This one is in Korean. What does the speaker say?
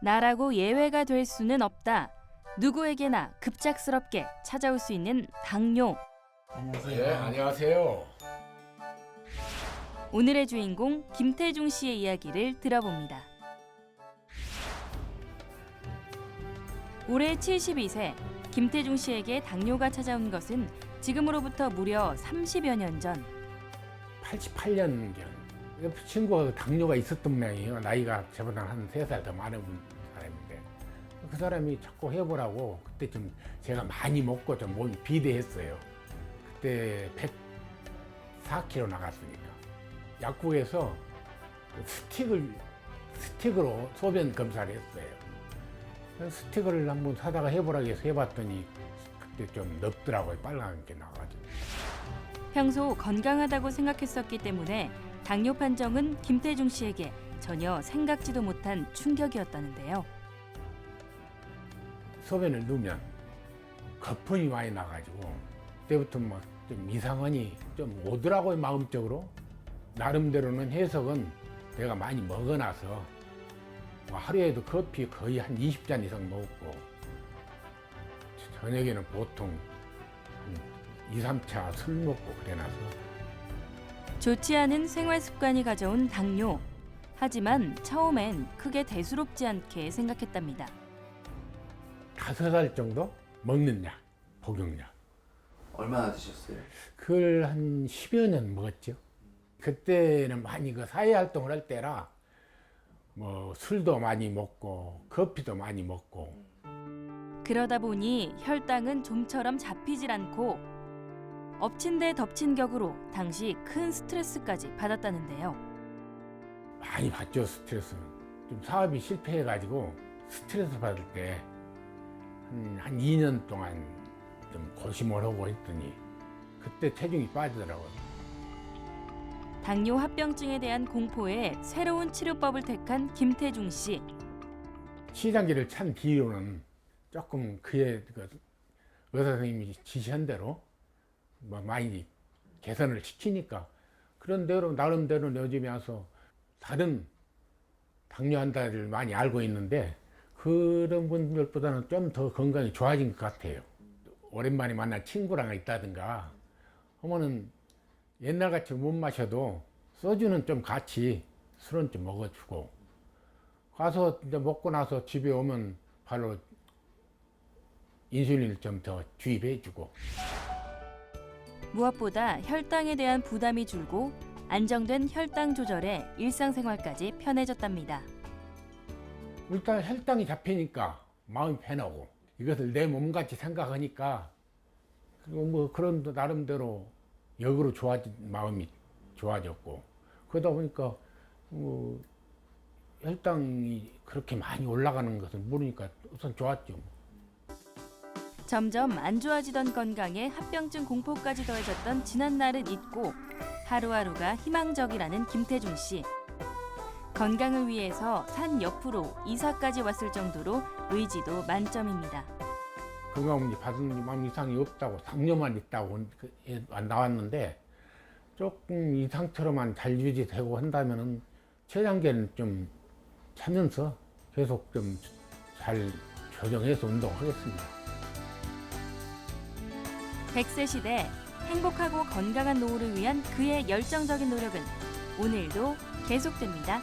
나라고 예외가 될 수는 없다. 누구에게나 급작스럽게 찾아올 수 있는 당뇨. 안녕하세요. 네, 안녕하세요. 오늘의 주인공 김태중 씨의 이야기를 들어봅니다. 올해 72세 김태중 씨에게 당뇨가 찾아온 것은 지금으로부터 무려 30여 년 전. 88년 전 친구가 당뇨가 있었던 모양이에요. 나이가 저보다 한 세 살 더 많은 사람인데 그 사람이 자꾸 해보라고 그때 좀 제가 많이 먹고 좀 몸이 비대했어요. 그때 104kg 나갔으니까 약국에서 스틱을 스틱으로 소변 검사를 했어요. 스틱을 한번 사다가 해보라고 해서 해봤더니 그때 좀 넓더라고요. 빨간 게 나가지고. 평소 건강하다고 생각했었기 때문에 당뇨 판정은 김태중 씨에게 전혀 생각지도 못한 충격이었다는데요. 소변을 넣으면 거품이 많이 나가지고 그때부터 막 좀 이상하니 좀 오더라고요 마음적으로 나름대로는 해석은 내가 많이 먹어놔서 뭐 하루에도 커피 거의 한 20잔 이상 먹었고 저녁에는 보통 한 2, 3차 술 먹고 그래놔서 좋지 않은 생활 습관이 가져온 당뇨. 하지만 처음엔 크게 대수롭지 않게 생각했답니다. 다섯 살 정도 먹는 약, 복용약 얼마나 드셨어요? 그걸 한 10여 년 먹었죠. 그때는 많이 그 사회 활동을 할 때라 뭐 술도 많이 먹고 커피도 많이 먹고 그러다 보니 혈당은 좀처럼 잡히질 않고 엎친 데 덮친 격으로 당시 큰 스트레스까지 받았다는데요. 많이 받죠 스트레스는. 좀 사업이 실패해가지고 스트레스 받을 때한한 2년 동안 좀 고심을 하고 했더니 그때 체중이 빠지더라고요. 당뇨 합병증에 대한 공포에 새로운 치료법을 택한 김태중 씨. 시장기를 찬 뒤로는 조금 그의 그 의사 선생님이 지시한 대로 뭐 많이 개선을 시키니까 그런 대로 나름대로 요즘에 와서 다른 당뇨 환자를 많이 알고 있는데 그런 분들보다는 좀 더 건강이 좋아진 것 같아요. 오랜만에 만난 친구랑 있다든가 하면은 옛날같이 못 마셔도 소주는 좀 같이 술은 좀 먹어주고 가서 이제 먹고 나서 집에 오면 바로 인슐린을 좀 더 주입해주고 무엇보다 혈당에 대한 부담이 줄고 안정된 혈당 조절에 일상생활까지 편해졌답니다. 일단 혈당이 잡히니까 마음이 편하고 이것을 내 몸같이 생각하니까 그리고 뭐 그런 또 나름대로 역으로 좋아진 마음이 좋아졌고 그러다 보니까 뭐 혈당이 그렇게 많이 올라가는 것을 모르니까 우선 좋았죠. 뭐. 점점 안 좋아지던 건강에 합병증 공포까지 더해졌던 지난 날은 잊고 하루하루가 희망적이라는 김태중 씨. 건강을 위해서 산 옆으로 이사까지 왔을 정도로 의지도 만점입니다. 건강 문제 받은 마음 이상이 없다고 당뇨만 있다고 그- 예, 나왔는데 조금 이 상태로만 잘 유지되고 한다면은 최단계는 좀 차면서 계속 좀 잘 조정해서 운동하겠습니다. 100세 시대 행복하고 건강한 노후를 위한 그의 열정적인 노력은 오늘도 계속됩니다.